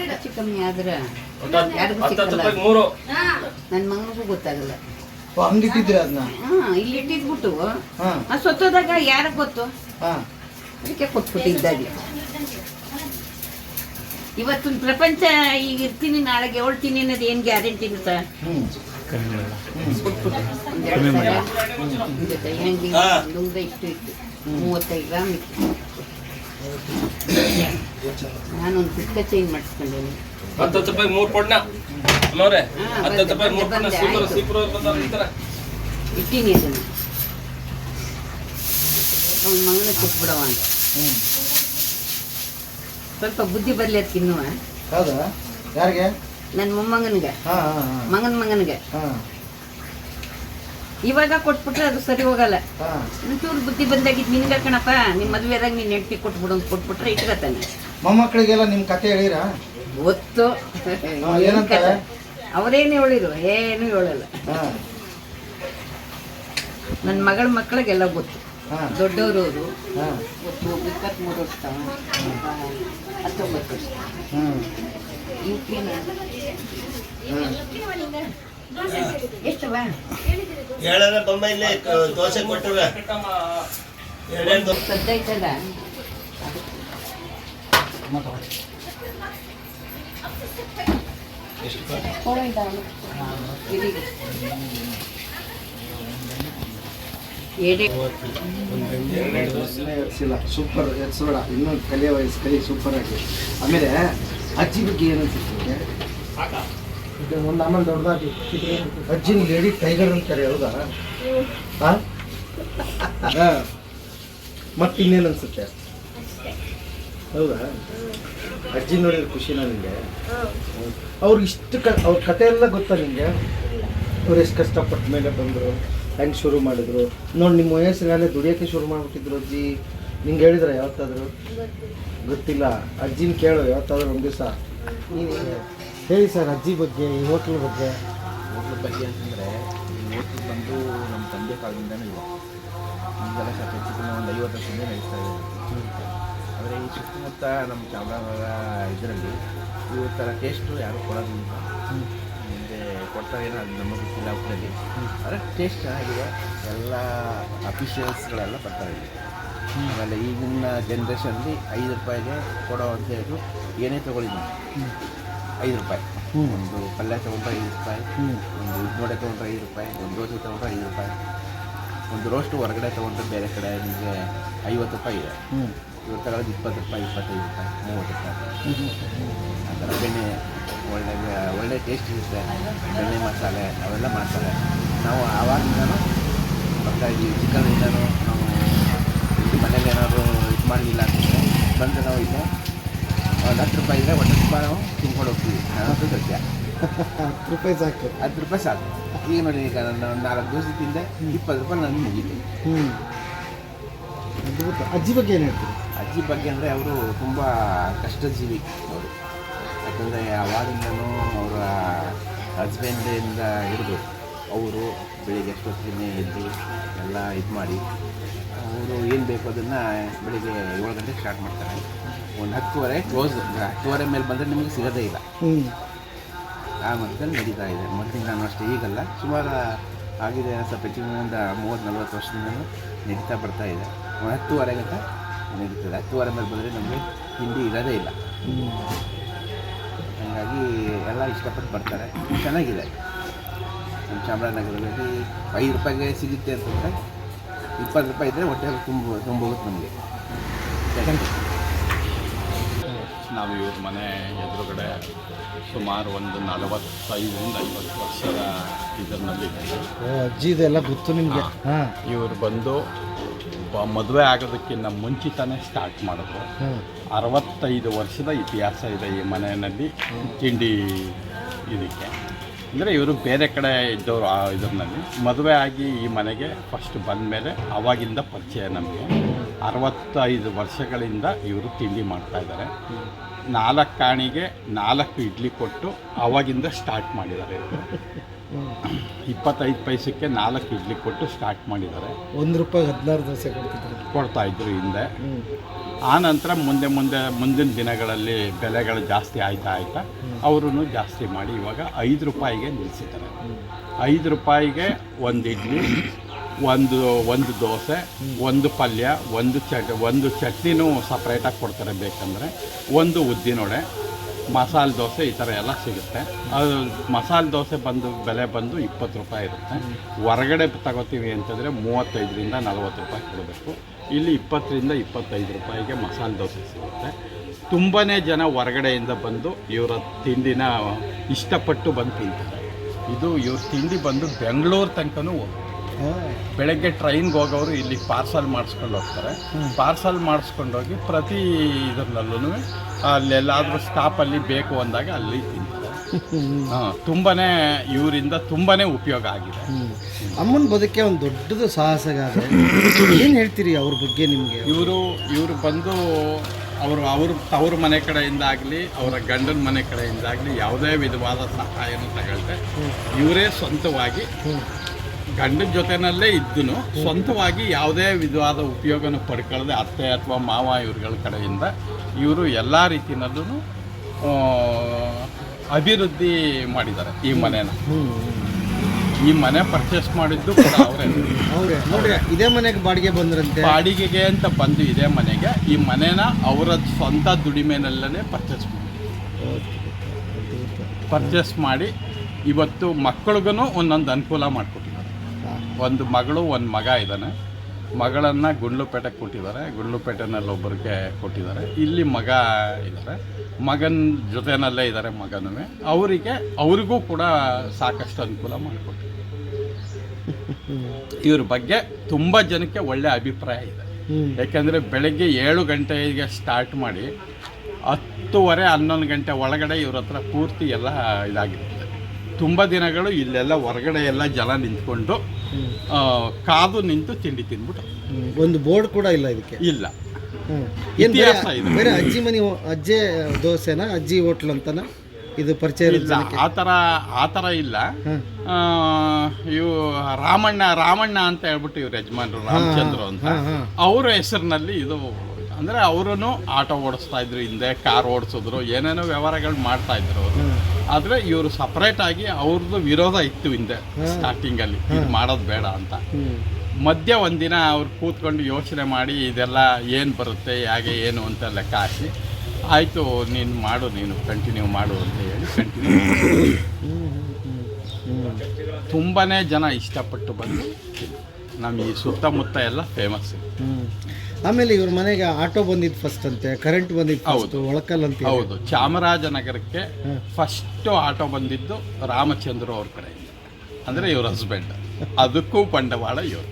ಹೆಚ್ಚು ಕಮ್ಮಿ ಆದ್ರೆ ಒಂದ್ ಹತ್ತು- ಯಾರಿಗೂ ಹತ್ತತ್ತು ಸಿಕ್ಕಲ್ಲ. ರೂಪಾಯಿಗೆ ಮೂರು ನನ್ನ ಮಗನಿಗೂ ಗೊತ್ತಾಗಲ್ಲ ಅದನ್ನ ಹಾ ಇಲ್ಲಿ ಇಟ್ಟಿದ್ಬಿಟ್ಟು ಹಾ ಆ ಸೊತ್ತೋದಾಗ ಯಾರಿಗೆ ಗೊತ್ತು ಹಾ ಅದಕ್ಕೆ ಕೊಟ್ಬಿಟ್ಟಿದ್ದಾಗೆ ಇವತ್ತಿನ ಪ್ರಪಂಚ ಈಗ ಇರ್ತೀನಿ ನಾಳೆಗೆ ಹೇಳ್ತೀನಿ ಅನ್ನೋದು ಏನು ಗ್ಯಾರಂಟಿ ಇರುತ್ತೆ ಹ್ಮ್ ಕೊಟ್ಬಿಟ್ಟು ಒಂದೆರಡು ಸಲ ಹೆಂಗೆ. ಲುಂಗ ಇಷ್ಟು ಇತ್ತು ಮೂವತ್ತೈದು ಗ್ರಾಮ್ ಇತ್ತು ನಾನೊಂದು ಪುಸ್ತಕ ಚೇಂಜ್ ಮಾಡಿಸ್ಕೊಂಡೇನಿ ಹತ್ತತ್ತು ರೂಪಾಯಿ ಮೂರು ಪೊಡ್ನ ಅಮ್ಮವ್ರೆ ಹತ್ತತ್ತು ರೂಪಾಯಿ ಮೂರು ಪೊಡ್ನ ಬಂದೆ, ಸೀಪರ್ ಆಯ್ತು. ಇಟ್ಟಿನಿ ಅದನ್ನು ಅವ್ನ ಮಗನ ಕೊಟ್ಬಿಡವ ಅಂತ. ಸ್ವಲ್ಪ ಬುದ್ಧಿ ಬರಲಿ ಅದಕ್ಕೆ ಇನ್ನೂ ಹೌದಾ? ಯಾರಿಗೆ? ನನ್ನ ಮೊಮ್ಮಗನಿಗೆ. ಹಾ ಹಾ ಹಾ. ಮಗನ ಮಗನಿಗೆ. ಹಾ. ಇವಾಗ ಕೊಟ್ಬಿಟ್ರೆ ಅದು ಸರಿ ಹೋಗಲ್ಲ. ಒಂಚೂರು ಬುದ್ಧಿ ಬಂದಾಗಿದ್ ನಿನ್ಗೆ ಕಣಪ್ಪ ನಿಮ್ ಮದ್ವೆದಾಗ ನೀನ್ ಹೆಂಡತಿ ಕೊಟ್ಬಿಡು ಅಂತ ಕೊಟ್ಬಿಟ್ರೆ ಇಟ್ಕತಾನೆ ಮೊಮ್ಮಕ್ಕಳಿಗೆಲ್ಲ ನಿಮ್ ಕತೆ ಹೇಳಿರಾ? ಗೊತ್ತು. ಅವರೇನು ಹೇಳಿದ್ರು? ಏನು ಹೇಳಲ್ಲ. ನನ್ ನನ್ನ ಮಗಳ ಮಕ್ಕಳಿಗೆಲ್ಲ ಗೊತ್ತು. ದೊಡ್ಡವರು ಅವರು. ಗೊತ್ತು ಇಪ್ಪತ್ತ್ಮೂರು ವರ್ಷ. ಹತ್ತೊಂಬತ್ತು ವರ್ಷ. ಹ್ಮ್ ಇವಕ್ಕೇನ ಎಷ್ಟು ಬಾ ಹೇಳಲ್ಲ ಬೊಮ್ಮ ಇಲ್ಲಿ ಕ- ದೋಸೆ ಎರಡೆರಡು ಎರ್ಸಿಲ್ಲ ಸೂಪರ್ ಎರ್ಸೋಡ ಇನ್ನೊಂದು ಕಲಿಯ ವಯಸ್ಸು ಕಲಿ ಸೂಪರ್ ಆಗಿ. ಆಮೇಲೆ ಅಜ್ಜಿ ಬಗ್ಗೆ ಏನಂತ ಒಂದು ಆಮೇಲೆ ದೊಡ್ಡದಾಗಿ ಅಜ್ಜಿನ ಲೇಡಿ ಟೈಗರ್ ಅಂತಾರೆ ಹೌದಾ. ಮತ್ತೆ ಇನ್ನೇನು ಅನ್ಸುತ್ತೆ? ಹೌದಾ? ಅಜ್ಜಿ ನೋಡಿದ್ರೆ ಖುಷಿನಾ ನಿಂಗೆ. ಅವ್ರು ಇಷ್ಟು ಕ ಅವ್ರ ಕತೆ ಎಲ್ಲ ಗೊತ್ತಾ ನಿಂಗೆ? ಅವ್ರು ಎಷ್ಟು ಕಷ್ಟಪಟ್ಟ ಮೇಲೆ ಬಂದರು ಹೆಂಗೆ ಶುರು ಮಾಡಿದ್ರು? ನೋಡಿ ನಿಮ್ಮ ವಯಸ್ಸಿನಲ್ಲೇ ದುಡಿಯೋಕ್ಕೆ ಶುರು ಮಾಡಿಬಿಟ್ಟಿದ್ರು ಅಜ್ಜಿ. ನಿಂಗೆ ಹೇಳಿದ್ರೆ ಯಾವತ್ತಾದ್ರು? ಗೊತ್ತಿಲ್ಲ. ಅಜ್ಜಿನ ಕೇಳು ಯಾವತ್ತಾದ್ರು ಒಂದು ದಿವಸ. ಹೇಳಿ ಸರ್ ಅಜ್ಜಿ ಬಗ್ಗೆ, ಈ ಹೋಟ್ಲ್ ಬಗ್ಗೆ? ಹೋಟ್ಲ್ ಬಗ್ಗೆ ಅಂತಂದರೆ, ಈ ಹೋಟ್ಲ್ ಬಂದು ನಮ್ಮ ತಂದೆ ಕಾಲದಿಂದನೂ ಇಲ್ಲ. ಈಗೆಲ್ಲ ಸ್ವಲ್ಪ ಹೆಚ್ಚು ಒಂದು ಐವತ್ತು ವರ್ಷದಿಂದ ನಡೆಸ್ತಾ ಇದೆ. ಆದರೆ ಈ ಸುತ್ತಮುತ್ತ ನಮ್ಮ ಚಾಮರಾಜನಗರ ಇದರಲ್ಲಿ ಈ ಥರ ಟೇಸ್ಟು ಯಾರೂ ಕೊಡೋದಿಲ್ಲ. ಮುಂದೆ ಕೊಡ್ತಾರೆ ಏನೋ, ಅದು ನಮಗೆ ಗೊತ್ತಿಲ್ಲ ಊಟದಲ್ಲಿ ಆದರೆ ಟೇಸ್ಟ್ ಚೆನ್ನಾಗಿದೆ. ಎಲ್ಲ ಅಫಿಷಿಯಲ್ಸ್ಗಳೆಲ್ಲ ಬರ್ತಾರೆ ಆಮೇಲೆ ಈಗಿನ ಜನ್ರೇಷನಲ್ಲಿ ಐದು ರೂಪಾಯಿಗೆ ಕೊಡೋ ಅಂತ ಹೇಳಿದ್ರು ಏನೇ ತೊಗೊಳ್ಳಿ ನಾವು. ಐದು ರೂಪಾಯಿ. ಒಂದು ಪಲ್ಯ ತೊಗೊಂಡ್ರೆ ಐದು ರೂಪಾಯಿ ಒಂದು ಉದ್ನೋಡೆ ತೊಗೊಂಡ್ರೆ ಐದು ರೂಪಾಯಿ ಒಂದು ದೋಸೆ ತೊಗೊಂಡ್ರೆ ಐದು ರೂಪಾಯಿ ಒಂದು ರೋಸ್ಟ್ ಹೊರಗಡೆ ತೊಗೊಂಡ್ರೆ ಬೇರೆ ಕಡೆ ನಿಮಗೆ ಐವತ್ತು ರೂಪಾಯಿ ಇದೆ. ಇವತ್ತು ತಗೊಳ್ಳೋದು ಇಪ್ಪತ್ತು ರೂಪಾಯಿ ಇಪ್ಪತ್ತೈದು ರೂಪಾಯಿ ಮೂವತ್ತು ರೂಪಾಯಿ. ಆ ಥರ ಬೆಣ್ಣೆ ಒಳ್ಳೆ ಒಳ್ಳೆ ಟೇಸ್ಟ್ ಇರುತ್ತೆ. ಬೆಣ್ಣೆ ಮಸಾಲೆ ಅವೆಲ್ಲ ಮಾಡ್ತಾರೆ. ನಾವು ಆವಾಗಿಂದನೂ ಬರ್ತಾ ಇದ್ದೀವಿ. ಚಿಕನಿಂದನೂ ನಾವು ಮನೇಲಿ ಏನಾದರೂ ಇದು ಮಾಡಲಿಲ್ಲ ಅಂತಂದರೆ ಬಂದು ನಾವು ಇದೆ ಒಂದು ಹತ್ತು ರೂಪಾಯಿ ಇದ್ದರೆ ಒಂದು ರೂಪಾಯಿ ನಾವು ತಿನ್ಕೊಂಡು ಹೋಗ್ತೀವಿ ಸತ್ಯ ಹತ್ತು ರೂಪಾಯಿ ಸಾಕು. ಹತ್ತು ರೂಪಾಯಿ ಸಾಕು. ಈಗ ನೋಡಿ ಈಗ ನಾನು ಒಂದು ನಾಲ್ಕು ದೋಸೆ ತಿಂದೆ ಇಪ್ಪತ್ತು ರೂಪಾಯಿ ನಾನು ಮುಗಿದೆ ಹ್ಞೂ ಅದ್ಭುತ. ಅಜ್ಜಿ ಬಗ್ಗೆ ಏನು ಹೇಳ್ತೀರಿ? ಅಜ್ಜಿ ಬಗ್ಗೆ ಅಂದರೆ ಅವರು ತುಂಬ ಕಷ್ಟಜೀವಿ ಅವರು. ಯಾಕಂದರೆ ಅವಾಗಿಂದನೂ ಅವರ ಹಸ್ಬೆಂಡಿಂದ ಹಿಡಿದು ಅವರು ಬೆಳಿಗ್ಗೆ ಎಷ್ಟೊತ್ತಿಗೆ ಎದ್ದು ಎಲ್ಲ ಇದು ಮಾಡಿ ಅವರು ಏನು ಬೇಕು ಅದನ್ನು ಬೆಳಿಗ್ಗೆ ಏಳು ಗಂಟೆಗೆ ಸ್ಟಾರ್ಟ್ ಮಾಡ್ತಾರೆ. ಒಂದು ಹತ್ತುವರೆ ಕ್ಲೋಸ್ ಹತ್ತುವರೆ ಮೇಲೆ ಬಂದರೆ ನಿಮಗೆ ಸಿಗೋದೇ ಇಲ್ಲ. ಹ್ಞೂ ಆ ಮಧ್ಯದಲ್ಲಿ ನಡೀತಾ ಇದೆ. ಮೊದಲಿಂದ ನಾನು ಅಷ್ಟೇ ಈಗಲ್ಲ. ಸುಮಾರು ಆಗಿದೆ ಸ್ವಲ್ಪ ಹೆಚ್ಚಿನಿಂದ ಮೂವತ್ತು ನಲ್ವತ್ತು ವರ್ಷದಿಂದ ನಡೀತಾ ಬರ್ತಾ ಇದೆ. ಒಂದು ಹತ್ತುವರೆ ಗಂಟೆ ನಡೀತದೆ. ಹತ್ತುವರೆ ಮೇಲೆ ಬಂದರೆ ನಮಗೆ ತಿಂಡಿ ಇರೋದೇ ಇಲ್ಲ. ಹಾಗಾಗಿ ಎಲ್ಲ ಇಷ್ಟಪಟ್ಟು ಬರ್ತಾರೆ. ಚೆನ್ನಾಗಿದೆ. ನಮ್ಮ ಚಾಮರಾಜನಗರದಲ್ಲಿ ಐದು ರೂಪಾಯಿಗೆ ಸಿಗುತ್ತೆ ಅಂತಂದರೆ ಇಪ್ಪತ್ತು ರೂಪಾಯಿ ಇದ್ದರೆ ಹೊಟ್ಟೆ ತುಂಬ ತುಂಬೋಗುತ್ತೆ ನಮಗೆ. ನಾವು ಇವ್ರ ಮನೆ ಎದುರುಗಡೆ ಸುಮಾರು ಒಂದು ನಲವತ್ತೈದರಿಂದ ಐವತ್ತು ವರ್ಷದ ಇದರಲ್ಲಿ ಅಜ್ಜಿದೆಲ್ಲ ಅಜ್ಜಿ ಇದೆಲ್ಲ ಗೊತ್ತು ನಿಮಗೆ? ಇವರು ಬಂದು ಬ- ಮದುವೆ ಆಗೋದಕ್ಕಿಂತ ಮುಂಚಿತಾನೆ ಸ್ಟಾರ್ಟ್ ಮಾಡಿದ್ರು. ಅರವತ್ತೈದು ವರ್ಷದ ಇತಿಹಾಸ ಇದೆ ಈ ಮನೆಯಲ್ಲಿ ತಿಂಡಿ ಇದಕ್ಕೆ. ಅಂದರೆ ಇವರು ಬೇರೆ ಕಡೆ ಇದ್ದವರು ಆ ಇದರಲ್ಲಿ ಮದುವೆ ಆಗಿ ಈ ಮನೆಗೆ ಫಸ್ಟ್ ಬಂದ ಮೇಲೆ ಪರಿಚಯ ನಮಗೆ. ಅರವತ್ತೈದು ವರ್ಷಗಳಿಂದ ಇವರು ತಿಂಡಿ ಮಾಡ್ತಾ ಇದ್ದಾರೆ. ನಾಲ್ಕು ಕಾಣಿಗೆ ನಾಲ್ಕು ಇಡ್ಲಿ ಕೊಟ್ಟು ಅವಾಗಿಂದ ಸ್ಟಾರ್ಟ್ ಮಾಡಿದ್ದಾರೆ ಇಪ್ಪತ್ತೈದು ಪೈಸಕ್ಕೆ ನಾಲ್ಕು ಇಡ್ಲಿ ಕೊಟ್ಟು ಸ್ಟಾರ್ಟ್ ಮಾಡಿದ್ದಾರೆ. ಒಂದು ರೂಪಾಯಿ ಹದಿನಾರು ದೋಸೆ ಕೊಡ್ತಿದ್ರು. ಕೊಡ್ತಾ ಇದ್ರು ಹಿಂದೆ. ಆ ನಂತರ ಮುಂದೆ ಮುಂದೆ ಮುಂದಿನ ದಿನಗಳಲ್ಲಿ ಬೆಲೆಗಳು ಜಾಸ್ತಿ ಆಯ್ತಾ ಆಯ್ತಾ ಅವರು ಜಾಸ್ತಿ ಮಾಡಿ ಇವಾಗ ಐದು ರೂಪಾಯಿಗೆ ನಿಲ್ಲಿಸಿದ್ದಾರೆ. ಐದು ರೂಪಾಯಿಗೆ ಒಂದು ಇಡ್ಲಿ ಒಂದು ಒಂದು ದೋಸೆ ಒಂದು ಪಲ್ಯ ಒಂದು ಚಟ್ ಒಂದು ಚಟ್ನಿನೂ ಸಪ್ರೇಟಾಗಿ ಕೊಡ್ತಾರೆ ಬೇಕಂದರೆ. ಒಂದು ಉದ್ದಿನೊಡೆ ಮಸಾಲೆ ದೋಸೆ ಈ ಥರ ಎಲ್ಲ ಸಿಗುತ್ತೆ. ಅದು ಮಸಾಲೆ ದೋಸೆ ಬಂದು ಬೆಲೆ ಬಂದು ಇಪ್ಪತ್ತು ರೂಪಾಯಿ ಇರುತ್ತೆ. ಹೊರಗಡೆ ತಗೋತೀವಿ ಅಂತಂದರೆ ಮೂವತ್ತೈದರಿಂದ ನಲ್ವತ್ತು ರೂಪಾಯಿ ಕೊಡಬೇಕು. ಇಲ್ಲಿ ಇಪ್ಪತ್ತರಿಂದ ಇಪ್ಪತ್ತೈದು ರೂಪಾಯಿಗೆ ಮಸಾಲೆ ದೋಸೆ ಸಿಗುತ್ತೆ. ತುಂಬಾ ಜನ ಹೊರಗಡೆಯಿಂದ ಬಂದು ಇವರ ತಿಂಡಿನ ಇಷ್ಟಪಟ್ಟು ಬಂದು ತಿಂತಾರೆ. ಇದು ಇವ್ರ ತಿಂಡಿ ಬಂದು ಬೆಂಗಳೂರು ತನಕನೂ ಹೋಗುತ್ತೆ ಬೆಳಗ್ಗೆ ಟ್ರೈನ್ಗೆ ಹೋಗೋರು ಇಲ್ಲಿ ಪಾರ್ಸಲ್ ಮಾಡಿಸ್ಕೊಂಡು ಹೋಗ್ತಾರೆ. ಪಾರ್ಸಲ್ ಮಾಡಿಸ್ಕೊಂಡೋಗಿ ಪ್ರತಿ ಇದರಲ್ಲೂ ಅಲ್ಲೆಲ್ಲಾದರೂ ಸ್ಟಾಪಲ್ಲಿ ಬೇಕು ಅಂದಾಗ ಅಲ್ಲಿ ತಿಂತಾರೆ. ಹಾಂ ತುಂಬಾ ಇವರಿಂದ ತುಂಬಾ ಉಪಯೋಗ ಆಗಿದೆ. ಅಮ್ಮನ ಬದುಕೆ ಒಂದು ದೊಡ್ಡದು ಸಾಹಸಗಾರ. ಏನು ಹೇಳ್ತೀರಿ ಅವ್ರ ಬಗ್ಗೆ ನಿಮಗೆ? ಇವರು ಇವರು ಬಂದು ಅವರು ಅವ್ರ ತವ್ರ ಮನೆ ಕಡೆಯಿಂದ ಆಗಲಿ ಅವರ ಗಂಡನ ಮನೆ ಕಡೆಯಿಂದ ಆಗಲಿ ಯಾವುದೇ ವಿಧವಾದ ಸಹಾಯನೂ ತಗೊಳ್ತೆ ಇವರೇ ಸ್ವಂತವಾಗಿ ಗಂಡನ ಜೊತೆನಲ್ಲೇ ಇದ್ದನು ಸ್ವಂತವಾಗಿ ಯಾವುದೇ ವಿಧವಾದ ಉಪಯೋಗನ ಪಡ್ಕೊಳ್ಳದೆ ಅತ್ತೆ ಅಥವಾ ಮಾವ ಇವ್ರುಗಳ ಕಡೆಯಿಂದ ಇವರು ಎಲ್ಲ ರೀತಿಯಲ್ಲೂ ಅಭಿವೃದ್ಧಿ ಮಾಡಿದ್ದಾರೆ ಈ ಮನೆನ. ಈ ಮನೆ ಪರ್ಚೇಸ್ ಮಾಡಿದ್ದು ಕೂಡ ಅವರೇ. ಅವ್ರೆ. ನೋಡ್ರಿ ಇದೇ ಮನೆಗೆ ಬಾಡಿಗೆ ಬಂದ್ರಂತೆ. ಬಾಡಿಗೆಗೆ ಅಂತ ಬಂದು ಇದೇ ಮನೆಗೆ ಈ ಮನೆನ ಅವರ ಸ್ವಂತ ದುಡಿಮೆನಲ್ಲೇ ಪರ್ಚೇಸ್ ಮಾಡಿ. ಪರ್ಚೇಸ್ ಮಾಡಿ ಇವತ್ತು ಮಕ್ಕಳಿಗೂ ಒಂದೊಂದು ಅನುಕೂಲ ಮಾಡಿಕೊಟ್ಟಿದ್ದಾರೆ ಒಂದು ಮಗಳು ಒಂದು ಮಗ ಇದ್ದಾನೆ. ಮಗಳನ್ನು ಗುಂಡ್ಲುಪೇಟೆಗೆ ಕೊಟ್ಟಿದ್ದಾರೆ. ಗುಂಡ್ಲುಪೇಟೆನಲ್ಲಿ ಒಬ್ಬರಿಗೆ ಕೊಟ್ಟಿದ್ದಾರೆ. ಇಲ್ಲಿ ಮಗ ಇದ್ದಾರೆ. ಮಗನ ಜೊತೆನಲ್ಲೇ ಇದ್ದಾರೆ ಮಗನೂ ಅವರಿಗೆ ಅವರಿಗೂ ಕೂಡ ಸಾಕಷ್ಟು ಅನುಕೂಲ ಮಾಡಿಕೊಟ್ಟಿದ್ದಾರೆ. ಇವ್ರ ಬಗ್ಗೆ ತುಂಬ ಜನಕ್ಕೆ ಒಳ್ಳೆ ಅಭಿಪ್ರಾಯ ಇದೆ. ಯಾಕೆಂದರೆ ಬೆಳಗ್ಗೆ ಏಳು ಗಂಟೆಗೆ ಸ್ಟಾರ್ಟ್ ಮಾಡಿ ಹತ್ತುವರೆ ಹನ್ನೊಂದು ಗಂಟೆ ಒಳಗಡೆ ಇವ್ರ ಹತ್ರ ಪೂರ್ತಿ ಎಲ್ಲ ಇದಾಗಿರ್ತದೆ. ತುಂಬ ದಿನಗಳು ಇಲ್ಲೆಲ್ಲ ಹೊರಗಡೆ ಎಲ್ಲ ಜಲ ನಿಂತ್ಕೊಂಡು ಕಾದು ನಿಂತು ತಿಂಡಿ ತಿನ್ಬಿಟ್ಟು. ಒಂದು ಬೋರ್ಡ್ ಕೂಡ ಇಲ್ಲ ಇದಕ್ಕೆ. ಇಲ್ಲ. ಏನ್ ಬೇರೆ ಇತಿಹಾಸ ಇದೆ. ಬೇರೆ ಅಜ್ಜಿ ಮನೆ ಅಜ್ಜೆ ದೋಸೆನಾ ಅಜ್ಜಿ ಹೋಟ್ಲ್ ಅಂತಾನ? ಇದು ಪರಿಚಯ ಇರೋ ಇಲ್ಲ ಜನಕ್ಕೆ. ಆ ಥರ ಆ ಥರ ಇಲ್ಲ. ಆ, ಇವು ರಾಮಣ್ಣ ರಾಮಣ್ಣ ಅಂತ ಹೇಳ್ಬಿಟ್ಟು ಇವ್ರ ಯಜಮಾನ್ರು ರಾಮಚಂದ್ರ ಅಂತ. ಹಾ, ಹಾ. ಅವ್ರ ಹೆಸರಿನಲ್ಲಿ ಇದು ಅಂದರೆ ಅವರು ಆಟೋ ಓಡಿಸ್ತಾ ಇದ್ರು ಹಿಂದೆ ಕಾರ್ ಓಡಿಸಿದ್ರು ಏನೇನೋ ವ್ಯವಹಾರಗಳು ಮಾಡ್ತಾ ಇದ್ರು ಅವರು. ಆದರೆ ಇವರು ಸಪ್ರೇಟಾಗಿ ಅವ್ರದ್ದು ವಿರೋಧ ಇತ್ತು ಹಿಂದೆ ಸ್ಟಾರ್ಟಿಂಗಲ್ಲಿ ಇದು ಮಾಡೋದು ಬೇಡ ಅಂತ. ಮಧ್ಯ ಒಂದಿನ ಅವ್ರು ಕೂತ್ಕೊಂಡು ಯೋಚನೆ ಮಾಡಿ ಇದೆಲ್ಲ ಏನು ಬರುತ್ತೆ ಹೇಗೆ ಏನು ಅಂತ ಲೆಕ್ಕ ಹಾಕಿ ಆಯಿತು ನೀನು ಮಾಡು ನೀನು ಕಂಟಿನ್ಯೂ ಮಾಡು ಅಂತ ಹೇಳಿ ಕಂಟಿನ್ಯೂ ತುಂಬಾ ಜನ ಇಷ್ಟಪಟ್ಟು ಬಂದು ನಮ್ಮ ಈ ಸುತ್ತಮುತ್ತ ಎಲ್ಲ ಫೇಮಸ್ ಹ್ಮ್. ಆಮೇಲೆ ಇವ್ರ ಮನೆಗೆ ಆಟೋ ಬಂದಿದ್ದು ಫಸ್ಟ್ ಅಂತೆ ಕರೆಂಟ್ ಬಂದಿದ್ದು ಹೌದು. ಒಳಕಲ್ ಅಂತ ಹೌದು. ಚಾಮರಾಜನಗರಕ್ಕೆ ಫಸ್ಟ್ ಆಟೋ ಬಂದಿದ್ದು ರಾಮಚಂದ್ರ ಅವ್ರ ಕಡೆಯಿಂದ. ಅಂದರೆ ಇವ್ರ ಹಸ್ಬೆಂಡ್ ಅದಕ್ಕೂ ಬಂಡವಾಳ ಇವರು.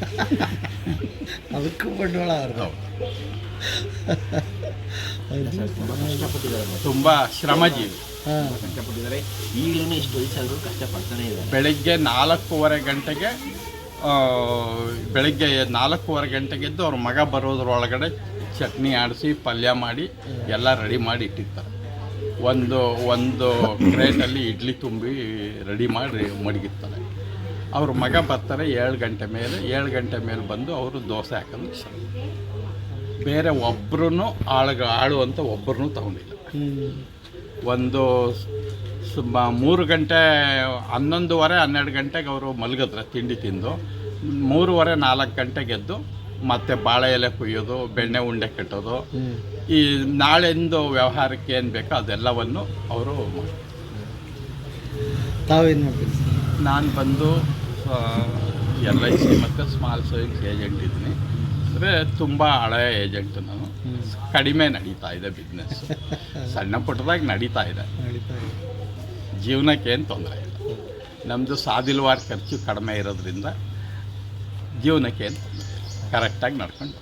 ಅದಕ್ಕೂ ಬಂಡವಾಳ ತುಂಬಾ ಹೌದು. ತುಂಬ ಶ್ರಮಜೀವಿ. ಹಾ. ಕಷ್ಟಪಟ್ಟಿದ್ದಾರೆ. ಈಗಲೂ ಇಷ್ಟು ವಯಸ್ಸಾದರೂ ಕಷ್ಟಪಡ್ತಾನೆ ಇದ್ದಾರೆ. ಬೆಳಗ್ಗೆ ನಾಲ್ಕೂವರೆ ಗಂಟೆಗೆ ಬೆಳಗ್ಗೆ ನಾಲ್ಕೂವರೆ ಗಂಟೆಗೆದ್ದು ಅವ್ರ ಮಗ ಬರೋದ್ರೊಳಗಡೆ ಚಟ್ನಿ ಆಡಿಸಿ ಪಲ್ಯ ಮಾಡಿ ಎಲ್ಲ ರೆಡಿ ಮಾಡಿ ಇಟ್ಟಿರ್ತಾರೆ. ಒಂದು ಒಂದು ಕ್ರೇಟಲ್ಲಿ ಇಡ್ಲಿ ತುಂಬಿ ರೆಡಿ ಮಾಡಿ ಮಡಗಿರ್ತಾರೆ. ಅವ್ರ ಮಗ ಬರ್ತಾರೆ ಏಳು ಗಂಟೆ ಮೇಲೆ ಏಳು ಗಂಟೆ ಮೇಲೆ ಬಂದು ಅವರು ದೋಸೆ ಹಾಕೋದು ಶುರು ಬೇರೆ ಒಬ್ಬರೂ ಆಳು ಆಳು ಅಂತ ಒಬ್ಬರನ್ನೂ ತಗೊಂಡಿಲ್ಲ. ಒಂದು ಸುಮ್ಮ ಮೂರು ಗಂಟೆ ಹನ್ನೊಂದುವರೆ ಹನ್ನೆರಡು ಗಂಟೆಗೆ ಅವರು ಮಲಗಿದ್ರೆ ತಿಂಡಿ ತಿಂದು. ಮೂರುವರೆ ನಾಲ್ಕು ಗಂಟೆಗೆ ಎದ್ದು ಮತ್ತೆ ಬಾಳೆ ಎಲೆ ಕುಯ್ಯೋದು ಬೆಣ್ಣೆ ಉಂಡೆ ಕಟ್ಟೋದು. ಈ ನಾಳೆಂದು ವ್ಯವಹಾರಕ್ಕೆ ಏನು ಬೇಕೋ ಅದೆಲ್ಲವನ್ನು ಅವರು ಮಾಡ್ತೀರಿ. ನಾನು ಬಂದು ಎಲ್ ಐ ಸಿ ಮತ್ತು ಸ್ಮಾಲ್ ಸೇವಿಂಗ್ಸ್ ಏಜೆಂಟ್ ಇದ್ದೀನಿ. ಅಂದರೆ ತುಂಬ ಹಳೆಯ ಏಜೆಂಟ್ ನಾನು. ಕಡಿಮೆ ನಡೀತಾ ಇದೆ ಬಿಸ್ನೆಸ್. ಸಣ್ಣ ಪುಟ್ಟದಾಗಿ ನಡೀತಾ ಇದೆ. ಜೀವನಕ್ಕೆ ಏನು ತೊಂದರೆ ಇಲ್ಲ. ನಮ್ಮದು ಸಾದಿಲ್ವಾರ್ ಖರ್ಚು ಕಡಿಮೆ ಇರೋದ್ರಿಂದ ಜೀವನಕ್ಕೆ ಏನು ತೊಂದರೆ ಇಲ್ಲ. ಕರೆಕ್ಟಾಗಿ ನಡ್ಕೊಂಡು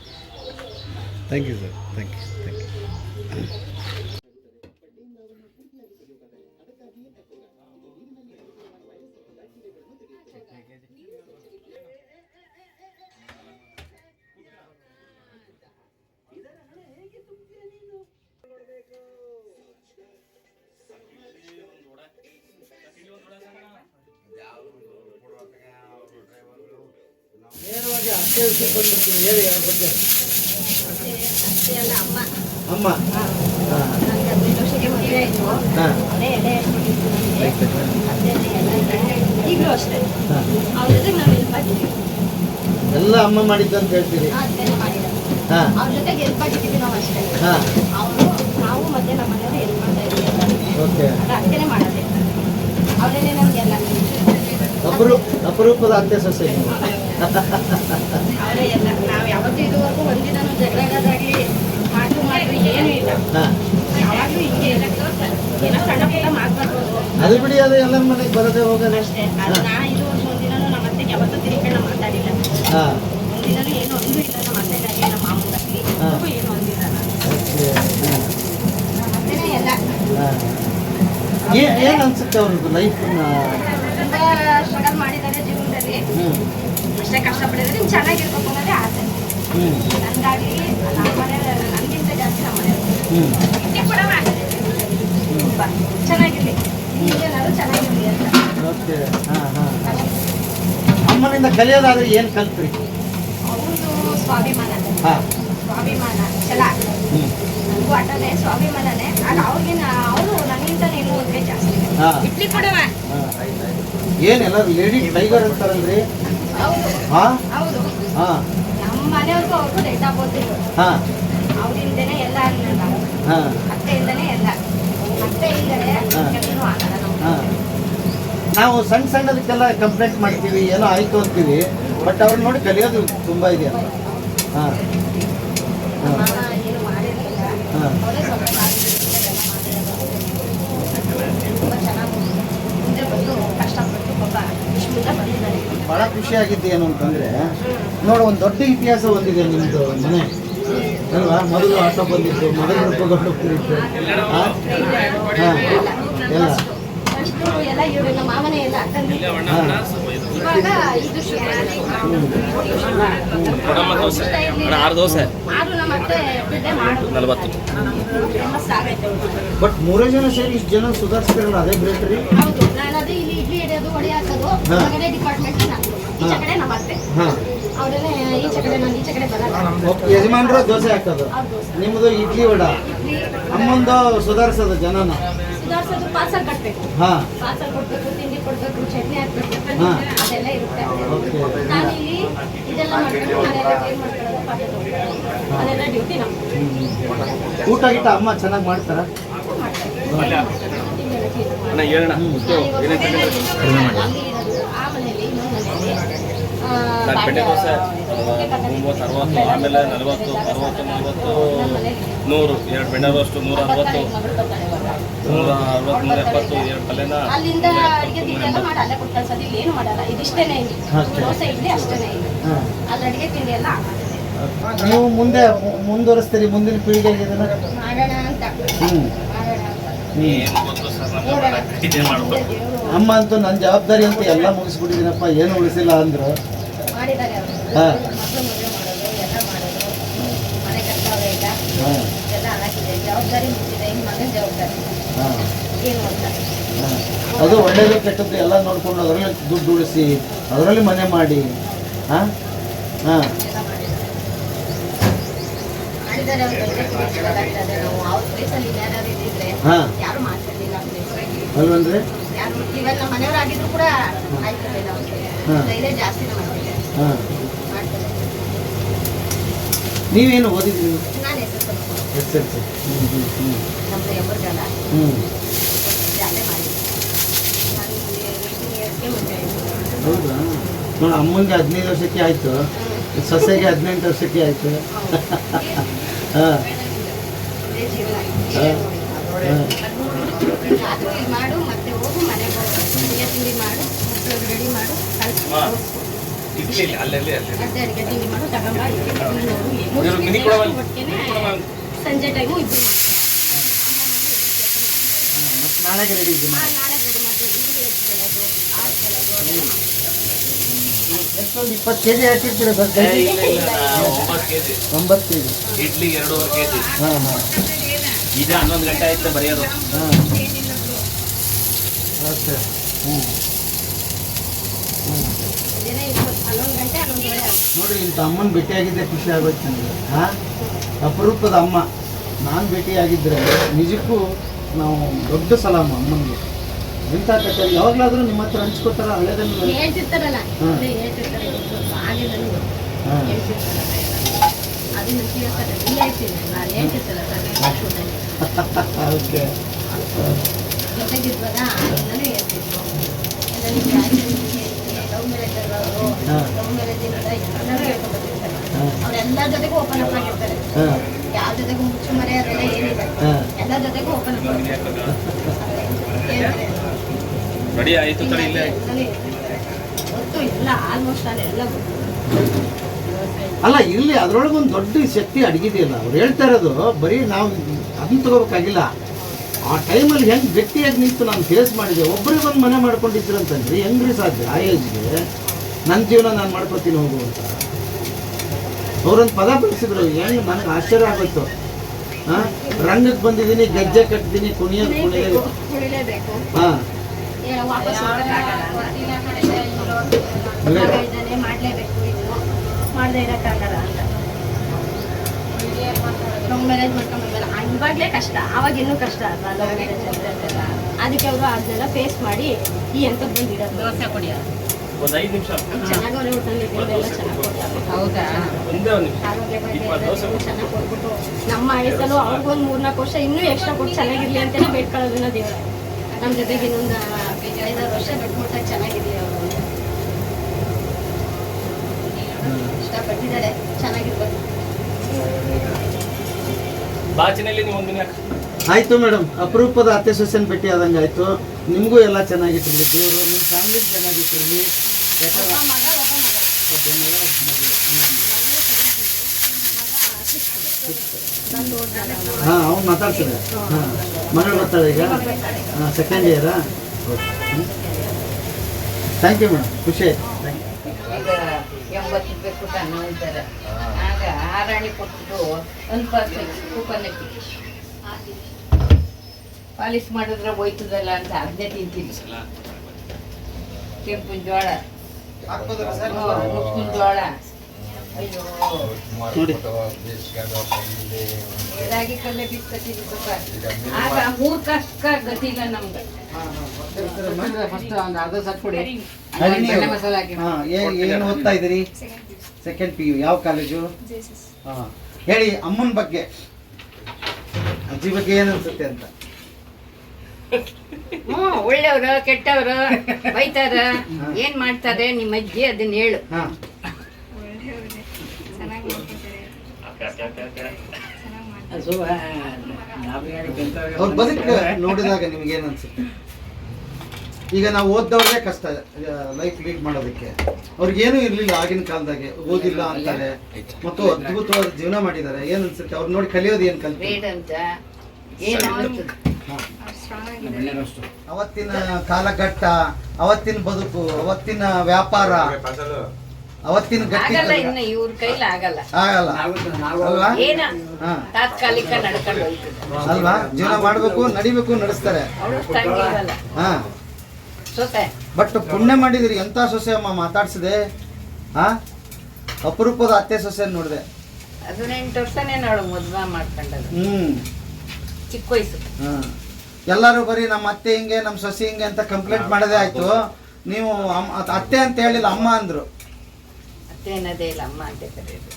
thank you sir thank you thank you ಏನೂ ಇಲ್ಲ. ಹಾಂ. ಯಾವಾಗಲೂ ಹಿಂಗೆ ಎಲ್ಲ ಏನೋ ಸಣ್ಣ ಪುಟ್ಟ ಮಾತಾಡ್ಬೋದು. ಅದು ಬಿಡಿ ಅದು ಎಲ್ಲರ ಮನೆಗೆ ಬರದೆ ಹೋಗೋದು. ಅಷ್ಟೇ. ಹಾಂ. ಏನೋ ಒಂದು ನಮ್ಮ ಮಾಮೂಲಾಗಿ ಎಲ್ಲ. ಅನ್ಸುತ್ತೆ ಅವ್ರದ್ದು ಲೈಫನ್ನ? ತುಂಬಾ ಸ್ಟ್ರಗಲ್ ಮಾಡಿದ್ದಾರೆ ಜೀವನದಲ್ಲಿ. ಅಷ್ಟೇ ಕಷ್ಟಪಟ್ಟಿದ್ದಾರೆ. ಇನ್ನು ಚೆನ್ನಾಗಿರ್ಬೇಕು ಅನ್ನೋದೇ ಆಸೆ. ಹ್ಞೂ ನಂದಾಗಲಿ ನಮ್ಮ ಮನೆ ನನಗಿಂತ ಜಾಸ್ತಿ ನಮ್ಮ ಮನೆ ಹ್ಞೂ ಇಟ್ಟಿ ಕೂಡ ಮಾಡಿದೆ ತುಂಬ. ಚೆನ್ನಾಗಿರ್ಲಿ. ಹಿಂಗೇನಾದ್ರು ಚೆನ್ನಾಗಿರ್ಲಿ ಅಂತ. ಓಕೆ. ಹಾಂ ಹಾಂ. ಅಮ್ಮನಿಂದ ಕಲಿಯೋದಾದ್ರೆ ಏನು ಕಲ್ತ್ರಿ? ಸ್ವಾಭಿಮಾನ ಹಾಂ. ಸ್ವಾಭಿಮಾನ ಛಲ. ನನಗೂ ಆಟನೇ ಸ್ವಾಭಿಮಾನನೇ. ಆಗ ಅವ್ರಿಗೆ ಅವರು ನನಗಿಂತ ನೀನು ಒಂದೇ ಜಾಸ್ತಿ. ಇಡ್ಲಿ ಕೊಡವ. ಏನೆಲ್ಲ ಲೇಡಿ ಟೈಗರ್ ಅಂತಾರಲ್ರಿ? ಹೌದು. ಹಾಂ? ಹೌದು. ಹಾಂ. ನಮ್ಮ ಮನೆಯವ್ರಿಗೂ ಅವ್ರಿಗೂ ಬೋತಿದ್ರು ಹಾಂ. ಅವರಿಂದನೇ ಎಲ್ಲ ಆಗಲಿಲ್ಲ. ಹಾಂ. ಅತ್ತೆಯಿಂದನೇ ಎಲ್ಲ. ಅತ್ತೆ ಇಲ್ಲದೆ ಕೆಲಸನೂ ಆಗಲ್ಲ ನಾವು. ಹಾಂ. ನಾವು ಸಣ್ಣ ಸಣ್ಣದಕ್ಕೆಲ್ಲ ಕಂಪ್ಲೇಂಟ್ ಮಾಡ್ತೀವಿ ಏನೋ ಆಯ್ತು ಅಂತೀವಿ. ಬಟ್ ಅವ್ರು ನೋಡಿ ಕಲಿಯೋದು ತುಂಬ ಇದೆ ಅಂತ ಹಾಂ. ಭಾಳ ಖುಷಿಯಾಗಿದ್ದು ಏನು ಅಂತಂದರೆ ನೋಡು ಒಂದು ದೊಡ್ಡ ಇತಿಹಾಸ ಹೊಂದಿದೆ ನಿಮ್ಮದು ಮನೆ. ಅಲ್ವಾ? ಮೊದಲು ಆಟೋ ಬಂದಿತ್ತು ಮೊದಲು ರೂಪಗೊಂಡು ಹೋಗ್ತಿತ್ತು ಹಾಂ ಹಾಂ. ಎಲ್ಲ. ಹಾಂ. ದೋಸೆ. ಆರು ದೋಸೆ. ನಲವತ್ತು. ಬಟ್ ಮೂರೇ ಜನ ಸೇರಿ ಇಷ್ಟು ಜನ ಸುಧಾರಿಸ್ತಿರಲ್ಲ ಅದೇ ಗ್ರೇಟ್ ರೀ? ಹೌದು ನಾನು ಅದೇ ಇಲ್ಲಿ ಇಡ್ಲಿ ಹಿಡಿಯೋದು ವಡೆ ಹಾಕೋದು ಹಾ. ಹೊರಗಡೆ ಡಿಪಾರ್ಟ್ಮೆಂಟ್ ನಾನು. ಈಚೆ ಕಡೆ ನಮ್ಮ ಅತ್ತೆ. ಅವರೆಲ್ಲ ಈಚೆ ಕಡೆ ನಾನು ಈಚೆ ಕಡೆ ಬರಲ್ಲ. ಯಜಮಾನ್ರು ದೋಸೆ ಹಾಕೋದು. ನಿಮ್ಮದು ಇಡ್ಲಿ ವಡ. ಅಮ್ಮಂದು ಸುಧಾರಿಸೋದು ಜನನ. ಸುಧಾರಿಸೋದು ಪಾರ್ಸಲ್ ಕಟ್ಟಬೇಕು ಹಾ. ಪಾರ್ಸಲ್ ಕೊಡ್ಬೇಕು ತಿಂಡಿ ಕೊಡ್ಬೇಕು ಚಟ್ನಿ ಹಾಕ್ಬೇಕು. ಅದೆಲ್ಲ ಇರುತ್ತೆ. ಓಕೆ ನಾನು ಇಲ್ಲಿ ಇದೆಲ್ಲ ಮಾಡ್ಕೊಂಡು ಮನೆಯೆಲ್ಲ ಕ್ಲೀನ್ ಮಾಡ್ಕೊಳ್ಳೋದು ಪಾತ್ರೆ ತೊಳ್ಕೊಳ್ಳೋದು. ಅದೆಲ್ಲ ಡ್ಯೂಟಿ ನಮ್ದು. ಊಟ ಗಿಟ್ಟ ಅಮ್ಮ ಚೆನ್ನಾಗಿ ಮಾಡ್ತಾರ? ಅಣ್ಣ ಹೇಳಣ್ಣ. ನಾನು ಬೆಣ್ಣೆ ದೋಸೆ ಮೂವತ್ತು ಅರವತ್ತು ಆಮೇಲೆ ನಲವತ್ತು ಅರವತ್ತು ನಲವತ್ತು ನೂರು ಎರಡು ಬೆಣ್ಣೆ ನೂರ ಅರವತ್ತು ನೂರ ಅರವತ್ತು ನೂರ ಎಪ್ಪತ್ತು ಎರಡು ಪಲ್ಯನ ಅಲ್ಲಿಂದ ಅಡಿಗೆ ತಿಂಡಿ ಎಲ್ಲ ಮಾಡಿ ಅಲ್ಲೇ ಕೊಟ್ಟು ಕಳ್ಸೋದು ಇಲ್ಲಿ ಏನು ಮಾಡಲ್ಲ. ಇದಿಷ್ಟೇನೆ ಇಲ್ಲಿ. ಅಷ್ಟೇ. ದೋಸೆ ಇಡ್ಲಿ ಅಷ್ಟೇನೆ ಇಲ್ಲಿ. ಹಾಂ. ಅಲ್ಲಿ ಅಡಿಗೆ ತಿಂಡಿ ಎಲ್ಲ ನೀವು ಮುಂದೆ ಮುಂದುವರಿಸ್ತೀರಿ ಮುಂದಿನ ಪೀಳಿಗೆಗೆ ಇದನ್ನ? ಮಾಡೋಣ ಅಂತ. ಹ್ಞೂ ಅಮ್ಮ ಅಂತೂ ನನ್ನ ಜವಾಬ್ದಾರಿ ಅಂತ ಎಲ್ಲ ಮುಗಿಸ್ಬಿಟ್ಟಿದ್ದೀನಪ್ಪ ಏನು ಉಳಿಸಿಲ್ಲ ಅಂದ್ರು. ಹಾ. ಜವಾಬ್ದಾರಿ ಮುಗಿಸಿದೆ ಮಗನ ಜವಾಬ್ದಾರಿ ಏನು ಅಂತ ಅದು ಒಳ್ಳೇದು ಕೆಟ್ಟದ್ದು ಎಲ್ಲ ನೋಡ್ಕೊಂಡು ಅದರಲ್ಲಿ ದುಡ್ಡು ಉಳಿಸಿ ಅದರಲ್ಲಿ ಮನೆ ಮಾಡಿ. ಹಾಂ? ಹಾಂ. ಹಾಂ. ಅಲ್ವಂದ್ರೆ? ಹಾ. ನೀವೇನು ಓದಿದ್ರಿ ಎಸ್ ಎಲ್ ಸಿ ಹ್ಞೂ ಹ್ಞೂ ಹ್ಞೂ ನಮ್ಮದು ಎಬ್ಬರ್ಗಲ್ಲ ಹ್ಞೂ ಅಲ್ಲೇ ಮಾಡಿ. ನಾನು ಏಯ್ಟೀನ್ ಇಯರ್ಸ್ಗೆ ಮುಂಚೆ ಹೌದಾ? ನೋಡಿ ಅಮ್ಮನಿಗೆ ಹದಿನೈದು ವರ್ಷಕ್ಕೆ ಆಯಿತು. ಸೊಸೆಗೆ ಹದಿನೆಂಟು ವರ್ಷಕ್ಕೆ ಆಯಿತು. ಹಾಂ. ಇದೇ ಮಾಡು ಮತ್ತೆ ಹೋಗು ಮನೆಗೆ ಹೋಗು. ಅಡುಗೆ ತಿಂಡಿ ಮಾಡು ರೆಡಿ ಮಾಡು ಕಳಿಸಿ ಮತ್ತೆ ಅಡುಗೆ ತಿಂಡಿ ಮಾಡು ತಗೊಂಬ ಸಂಜೆ ತಿಂದು ನೋಡು. ಮೂರು ಇವ್ರು ಮಿನಿ ದಿನ ಕೊಡವಲ್ಲ. ಒಟ್ಟಿಗೆನೆ ಮಿನಿ ಕೊಡವಲ್ಲ. ಸಂಜೆ ಟೈಮು ಇಬ್ರು ಹಾಂ ಮತ್ತು ನಾಳೆಗೆ ರೆಡಿ ಇದ್ದೀನಿ ನಾಳೆ ರೆಡಿ ಮಾಡ್ತೀವಿ ಇಲ್ಲಿ ಎತ್ಕೊಳ್ಳೋದು ಆಡ್ಕೊಳ್ಳೋದು ರೆಡಿ ಇದೆ ಎಷ್ಟೊಂದು ಇಪ್ಪತ್ತು ಕೆ ಜಿ ಹಾಕಿರ್ತೀರ ಸರ್. ಒಂಬತ್ತು ಕೆ ಜಿ ಒಂಬತ್ತು ಕೆ ಜಿ ಇಡ್ಲಿ ಎರಡೂವರೆ ಕೆ ಜಿ ಹಾಂ. ಹಾಂ ಈಗ ಹನ್ನೊಂದು ಗಂಟೆ ಆಯ್ತು ಬರೆಯೋದು. ಹಾಂ ಓಕೆ. ಹ್ಞೂ ನೋಡ್ರಿ ಇಂಥ ಅಮ್ಮನ ಭೇಟಿಯಾಗಿದ್ದೆ ಖುಷಿ ಆಗೋಯ್ತು ನನಗೆ. ಹಾಂ? ಅಪರೂಪದ ಅಮ್ಮ. ನಾನು ಭೇಟಿಯಾಗಿದ್ದರೆ ನಿಜಕ್ಕೂ ನಾವು ದೊಡ್ಡ ಸಲಾಮ ಅಮ್ಮನಿಗೆ ಎಂತ ಕಥೆ ಯಾವಾಗಲಾದರೂ ನಿಮ್ಮ ಹತ್ರ ಹಂಚ್ಕೋತಾರ ಹಳೇದನ್ನು ಹೇಳ್ತಿರ್ತಾರಲ್ಲ ಹ್ಮ್. ಅದೇ ಹೇಳ್ತಿರ್ತಾರೆ ಆಗಿಲ್ಲ ಹಾಂ ಹೇಳ್ತಿರ್ತಾರಲ್ಲ ಎಲ್ಲ. ಅದನ್ನ ಹೇಳ್ತಾರೆ ಇಲ್ಲ ಹೇಳ್ತೀನಿ ನಾನು ಹೇಳ್ತಿರ್ತಾರಲ್ಲ ಓಕೆ ಜೊತೆಗಿದ್ವಲ್ಲ ಆಗಿಂದಲೂ ಹೇಳ್ತಿದ್ರು ಲವ್ ಮ್ಯಾರೇಜ್ ಅವರು ಹಾ. ಲವ್ ಮ್ಯಾರೇಜ್ ಇಂದ ಎಲ್ಲರೂ ಹೇಳ್ಕೊಂಡು ಬಂದಿರ್ತಾರೆ ಹಾಂ ಅವ್ರೆಲ್ಲರ ಜೊತೆಗೂ ಓಪನ್ ಅಪ್ ಆಗಿರ್ತಾರೆ. ಹಾಂ. ಯಾವ ಜೊತೆಗೂ ಮುಚ್ಚು ಮರೆ ಅದೆಲ್ಲ ಏನಿಲ್ಲ. ಹಾಂ. ಎಲ್ಲ ಜೊತೆಗೂ ಓಪನ್ ಅಪ್ ರೆಡಿ ಆಯ್ತು ತಡಿ ಇಲ್ಲೇ. ಗೊತ್ತು ಇಲ್ಲ ಆಲ್ಮೋಸ್ಟ್ ಅಲ್ಲಿ ಎಲ್ಲ ಗೊತ್ತು. ಅಲ್ಲ ಇಲ್ಲಿ ಅದ್ರೊಳಗೆ ಒಂದು ದೊಡ್ಡ ಶಕ್ತಿ ಅಡಗಿದೆಯಲ್ಲ. ಅವ್ರು ಹೇಳ್ತಾ ಇರೋದು ಬರೀ ನಾವು ಅದನ್ನ ತಗೋಬೇಕಾಗಿಲ್ಲ. ಆ ಟೈಮಲ್ಲಿ ಹೆಂಗೆ ಗಟ್ಟಿಯಾಗಿ ನಿಂತು ನಾನು ಫೇಸ್ ಮಾಡಿದೆ ಒಬ್ಬರಿಗೆ ಒಂದು ಮನೆ ಮಾಡ್ಕೊಂಡಿದ್ರು ಅಂತಂದ್ರೆ ಹೆಂಗ್ರಿ ಸಾಧ್ಯ? ಆ ಏಜ್ಗೆ ನನ್ನ ಜೀವನ ನಾನು ಮಾಡ್ಕೊತೀನಿ ಹೋಗು ಅಂತ. ಅವರೊಂದು ಪದ ಬಳಸಿದ್ರು. ಹೆಂಗೆ ನನಗೆ ಆಶ್ಚರ್ಯ ಆಗೋಯ್ತು. ಹಾಂ? ರಂಗಕ್ಕೆ ಬಂದಿದ್ದೀನಿ ಗೆಜ್ಜೆ ಕುಣಿಯೋದು ಕುಣಿಯೋದು ಹಾಂ. ಏನೋ ಮಾಡ್ಕೊಂಡ್ಮೇಲೆ ಇವಾಗಲೇ ಕಷ್ಟ. ಆವಾಗ ಇನ್ನೂ ಕಷ್ಟ ಅದಕ್ಕೆ ಅವರು ಅದನ್ನೆಲ್ಲ ಫೇಸ್ ಮಾಡಿ ಈ ಅಂತ ಬಂದಿರೋದು. ದೋಸೆ ಒಂದು ಐದು ನಿಮಿಷ ಚೆನ್ನಾಗಿ ಅವರೇ ಊಟದಲ್ಲಿ ಎಲ್ಲ ಚೆನ್ನಾಗಿ ಹೌದಾ? ನಮ್ಮ ಆಯಸ್ಸಲ್ಲೂ ಅವ್ರಿಗೊಂದು ಮೂರ್ನಾಲ್ಕು ವರ್ಷ ಇನ್ನೂ ಎಕ್ಸ್ಟ್ರಾ ಕೊಟ್ಟು ಚೆನ್ನಾಗಿರ್ಲಿ ಅಂತಾನೆ ಬೇಡ್ಕೊಳ್ಳೋದನ್ನ ದೇವ್ರ. ನಮ್ಮ ಜೊತೆಗೆ ಇನ್ನೊಂದು ಐದಾರು ವರ್ಷ ಬಿಟ್ಬಿಟ್ಟಾಗ ಚೆನ್ನಾಗಿರ್ಲಿ ಅವರು? ಇಷ್ಟಪಟ್ಟಿದ್ದಾರೆ ಚೆನ್ನಾಗಿರ್ಬೋದು ಬಾಚಿನಲ್ಲಿ ನೀವು ಒಂದಿನ ಆಯ್ತು ಮೇಡಮ್ ಅಪರೂಪದ ಅತ್ತೆ ಸೊಸೆನ್ ಭೇಟಿ ಆದಂಗೆ ಆಯ್ತು ನಿಮಗೂ ಎಲ್ಲ ಚೆನ್ನಾಗಿತ್ತು ದೇವರು ನಿಮ್ಮ ಫ್ಯಾಮಿಲಿ ಚೆನ್ನಾಗಿಟ್ಟಿರಲಿ ಯಾಕಂದ್ರೆ ಹಾ, ಅವ್ನು ಮಾತಾಡ್ತಿದ್ದೆ ಹಾಂ, ಮಗಳು ಬರ್ತಾಳೆ ಈಗ. ಹಾಂ ಸೆಕೆಂಡ್ ಇಯರಾ ಥ್ಯಾಂಕ್ ಯು ಮೇಡಮ್ ಖುಷಿ ಆಯ್ತು. ಎಂಬತ್ತು ರೂಪಾಯಿ ಆಗ ಆರಾಣಿ ಕೊಟ್ಟು ಪಾಲಿಶ್ ಮಾಡಿದ್ರೆ ಹೋಯ್ತದಲ್ಲ ಅಂತ ಅದನ್ನೇ ತಿಂತೀನಿ. ಕೆಂಪು ಜೋಳ. ಜೋಳ ಅಯ್ಯೋ. ನೋಡಿ. ರಾಗಿ ಕಲ್ಲೆ ಬಿಸ್ಕತ್ತಿದ್ದು ಸ್ವಲ್ಪ ಆಗ ಮೂರು ಕಷ್ಟ ಗತಿ ಇಲ್ಲ ನಮ್ಗೆ ಫಸ್ಟ್ ಒಂದು ಅರ್ಧ ಕೊಡಿ. ಮಸಾಲ ಹಾಕಿ. ಹಾಂ ಏನು ಓದ್ತಾ ಇದ್ದೀರಿ? ಸೆಕೆಂಡ್ ಪಿ ಯು ಯಾವ ಕಾಲೇಜು ಹಾಂ. ಹೇಳಿ ಅಮ್ಮನ ಬಗ್ಗೆ. ಅಜ್ಜಿ ಬಗ್ಗೆ ಏನು ಅನ್ಸುತ್ತೆ ಅಂತ? ಹ್ಞೂ ಒಳ್ಳೆಯವರು ಕೆಟ್ಟವರು ಬೈತಾರ. ಏನ್ ಮಾಡ್ತಾರೆ? ನಿಮ್ಮ ಅಜ್ಜಿ ಅದನ್ನ ಹೇಳು. ಹಾ. ಅವ್ರ ಬದುಕು ನೋಡಿದಾಗ ನಿಮ್ಗೆ ಏನ್ ಅನ್ಸುತ್ತೆ? ಈಗ ನಾವು ಓದ್ದವ್ರೇ ಕಷ್ಟ ಲೈಫ್ ಲೀಡ್ ಮಾಡೋದಕ್ಕೆ. ಅವ್ರಿಗೇನು ಇರ್ಲಿಲ್ಲ ಆಗಿನ ಕಾಲದಾಗೆ. ಓದಿಲ್ಲ ಅಂತಾರೆ. ಮತ್ತು ಅದ್ಭುತವಾದ ಜೀವನ ಮಾಡಿದ್ದಾರೆ. ಏನ್ ಅನ್ಸುತ್ತೆ? ಅವ್ರು ನೋಡಿ ಕಲಿಯೋದು ಏನ್ ಕಲ್ತು? ಅವತ್ತಿನ ಕಾಲಘಟ್ಟ ಅವತ್ತಿನ ಬದುಕು ಅವತ್ತಿನ ವ್ಯಾಪಾರ ಅವತ್ತಿನ ಗಟ್ಟಿ ಆಗಲ್ಲ ಇನ್ನು ಇವ್ರ ಕೈಲಿ ಆಗಲ್ಲ. ಆಗಲ್ಲ. ಅಲ್ವಾ? ಏನ? ತಾತ್ಕಾಲಿಕ ನಡ್ಕೊಂಡು ಅಲ್ವಾ? ಜೀವನ ಮಾಡ್ಬೇಕು ನಡಿಬೇಕು ನಡೆಸ್ತಾರೆ. ಹಾ. ಸೊಸೆ. ಬಟ್ ಪುಣ್ಯ ಮಾಡಿದ್ರಿ ಎಂತ ಸೊಸೆ ಅಮ್ಮ ಮಾತಾಡ್ಸಿದೆ? ಹಾ? ಅಪರೂಪದ ಅತ್ತೆ ಸೊಸೆ ನೋಡಿದೆ. ಹದಿನೆಂಟು ವರ್ಷನೇ ನೋಡು ಮದುವೆ ಮಾಡ್ಕೊಂಡದು ಹ್ಮ್. ಚಿಕ್ಕ ವಯಸ್ಸು. ಹಾ. ಎಲ್ಲರೂ ಬರೀ ನಮ್ಮ ಅತ್ತೆ ಹಿಂಗೆ ನಮ್ಮ ಸೊಸೆ ಹಿಂಗೆ ಅಂತ ಕಂಪ್ಲೇಂಟ್ ಮಾಡೋದೇ ಆಯ್ತು. ನೀವು ಅತ್- ಅತ್ತೆ ಅಂತ ಹೇಳಿಲ್ಲ ಅಮ್ಮ ಅಂದ್ರು. ಅತ್ತೆ ಅನ್ನೋದೇ ಇಲ್ಲ ಅಮ್ಮ ಅಂತ ಕರೆಯೋದು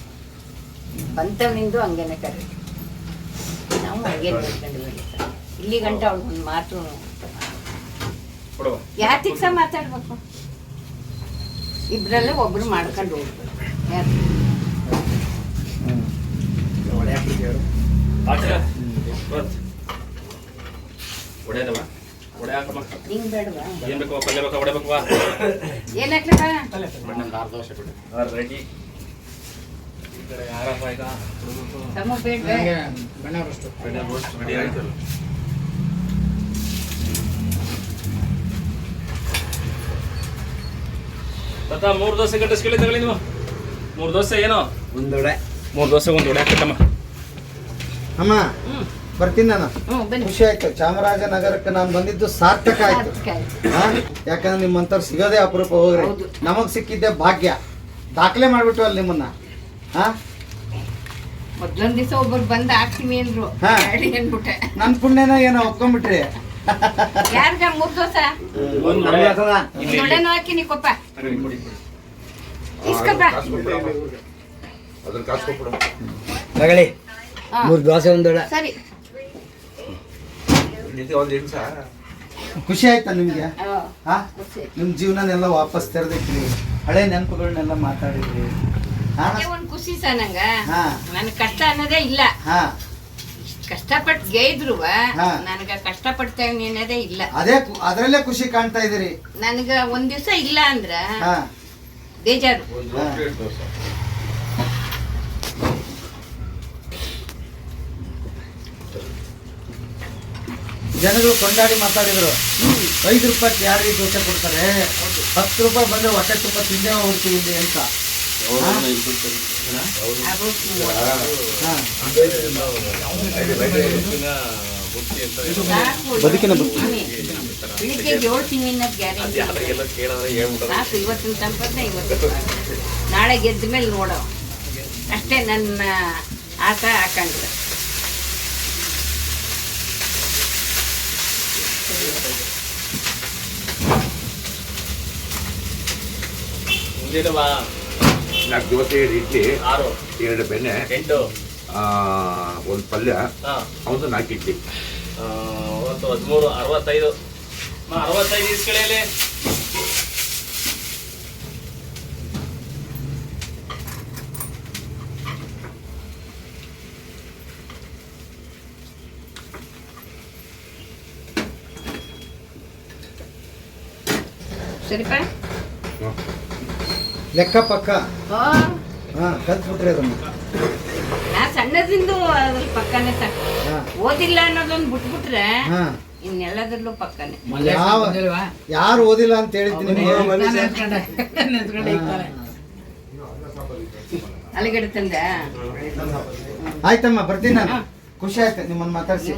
ಬಂತವನಿಂದು ಹಂಗೇನೆ ಕರೆಯೋದು ನಾವು ಹಂಗೆ ಇಲ್ಲಿ ಗಂಟ ಅವ್ಳು ಒಂದು ಮಾತು ಯಾತಿಗೆ ಯಾತಿಗ್ ಸಹ ಮಾತಾಡ್ಬೇಕು? ಇಬ್ರಲ್ಲೇ ಒಬ್ರು ಮಾಡ್ಕೊಂಡು ಹೋಗ್ಬೇಕು. ಯಾರು? ಆಚೆ ಬತ್ ಒಡೆಯದವ? ಒಡೆ ಹಾಕಮ್ಮ. ನಿಂಗ್ ಬೇಡವಾ? ಏನ್ ಬೇಕು ಪಲ್ಯ ಬೇಕಾ? ಒಡೆ ಬೇಕು ಏನ್ ಹಾಕ್ಲಪ್ಪ ರೆಡಿ ಈ ಕಡೆ ಯಾರಪ್ಪ ಈಗ? ತಮ್ಮ ಬೇಡ್ವೆ ರೆಡಿ ಆಯ್ತು ತಾತ ಮೂರು ದೋಸೆ ಕಟ್ಟಿಸ್ಕೊಳ್ಳಿ ತಗೊಳ್ಳಿ ನೀವು. ಮೂರು ದೋಸೆ ಏನೋ? ಒಂದೊಡೆ ಮೂರು ದೋಸೆ ಒಂದು ಒಡೆ ಹಾಕಟ್ಟಮ್ಮ. ಅಮ್ಮ. ಹ್ಮ್. ಬರ್ತೀನಿ ನಾನು. ಖುಷಿ ಆಯ್ತು. ಚಾಮರಾಜನಗರಕ್ಕೆ ನಾನು ಬಂದಿದ್ದು ಸಾರ್ಥಕ ಆಯ್ತು. ಹಾ? ಯಾಕಂದ್ರೆ ನಿಮ್ಮಂತವ್ರು ಸಿಗೋದೇ ಅಪರೂಪ ಹೋಗ್ರಿ. ನಮಗ್ ಸಿಕ್ಕಿದ್ದೆ ಭಾಗ್ಯ. ದಾಖಲೆ ಮಾಡ್ಬಿಟ್ಟು ಅಲ್ಲಿ ನಿಮ್ಮನ್ನ. ಹಾ? ಮೊದ್ಲೊಂದ್ ದಿವಸ ಒಬ್ಬರು ಬಂದ ಹಾಕ್ತೀವಿ ಅಂದ್ರು. ಅನ್ಬಿಟ್ಟೆ ನನ್ ಪುಣ್ಯನ ಏನೋ ಒಪ್ಕೊಂಡ್ಬಿಟ್ರಿ. ಯಾರ್ಗ ಮೂರ್ ದೋಸ? ಒಂದು ಸರಿ ಹಾಕಿನಿ ಕೊಪ್ಪ. ಒಂದೊಡೆ ಖುಷಿ ಆಯ್ತಾ ನಿಮ್ಗೆ? ಹಾ. ನಿಮ್ಮ ಜೀವನನೆಲ್ಲ ವಾಪಸ್ ತೆರೆದಿಟ್ರಿ ಹಳೆ ನೆನಪುಗಳನ್ನೆಲ್ಲ ಮಾತಾಡಿದ್ರಿ. ಒಂದ್ ಖುಷಿ ಸರ್ ನಂಗ. ಹಾ. ನನ್ ಕಷ್ಟ ಅನ್ನೋದೇ ಇಲ್ಲ. ಹಾ. ಕಷ್ಟಪಟ್ಟು ಗೈದ್ರು ಹಾ. ನನಗ ಕಷ್ಟಪಡ್ತೇವೆ ಅನ್ನೋದೇ ಇಲ್ಲ. ಅದೇ ಅದರಲ್ಲೇ ಅದ್ರಲ್ಲೇ ಖುಷಿ ಕಾಣ್ತಾ ಇದ್ರಿ ನನಗ ಒಂದ್ ದಿವಸ ಇಲ್ಲ ಅಂದ್ರ ಹಾ. ಬೇಜಾರು. ಜನಗಳು ಕೊಂಡಾಡಿ ಮಾತಾಡಿದ್ರು. ಐದು ರೂಪಾಯಿ ಯಾರಿಗೆ ದೋಸೆ ಕೊಡ್ತಾರೆ? ಹತ್ತು ರೂಪಾಯಿ ಬಂದ್ರೆ ಹೊಟ್ಟೆ ತುಂಬ ತಿಂದೇ ಹೋಗ್ತೀವಿ ಇಲ್ಲಿ ಅಂತ. ಬದುಕಿನ ಇವತ್ತಿನ ಇವತ್ತು. ನಾಳೆ ಗೆದ್ದ ಮೇಲೆ ನೋಡೋ. ಅಷ್ಟೇ ನನ್ನ ಆಟ ಹಾಕೊಂಡ್ರೆ ನಾಲ್ಕು ದೋಸೆ ಎರಡು ಇಡ್ಲಿ ಆರು. ಎರಡು ಬೆಣ್ಣೆ ಎಂಟು. ಒಂದು ಪಲ್ಯ ಅವತ್ತು ನಾಲ್ಕು ಇಡ್ಲಿ. ಒಂಬತ್ತು ಹದಿಮೂರು ಅರವತ್ತೈದು. ಅರವತ್ತೈದು ಇಸ್ಕೊಳ್ಳಿ ಸರಿಪ ಲೆಕ್ಕ ಪಕ್ಕ. ಓ ಹಾ ಕಲ್ತ್ಬಿಟ್ರಿ ಅದನ್ನ. ನಾ ಸಣ್ಣದಿಂದ ಅದ್ರ ಪಕ್ಕನೇ ತಕ್ಕ ಹಾ. ಓದಿಲ್ಲ ಅನ್ನೋದೊಂದು ಬಿಟ್ಬಿಟ್ರೆ ಹಾ. ಇನ್ನೆಲ್ಲದ್ರಲ್ಲೂ ಪಕ್ಕನೆ. ಯಾವ ಯಾರು ಓದಿಲ್ಲ ಅಂತ ಹೇಳಿದ್ದೀನಿ. ನಿಮಗೆ ಅಲ್ಲಿಗಡೆ ತಂದೆ. ಆಯ್ತಮ್ಮ ಬರ್ತೀನಿ ನಾನು. ಖುಷಿ ಆಯ್ತು ನಿಮ್ಮನ್ನ ಮಾತಾಡ್ಸಿ.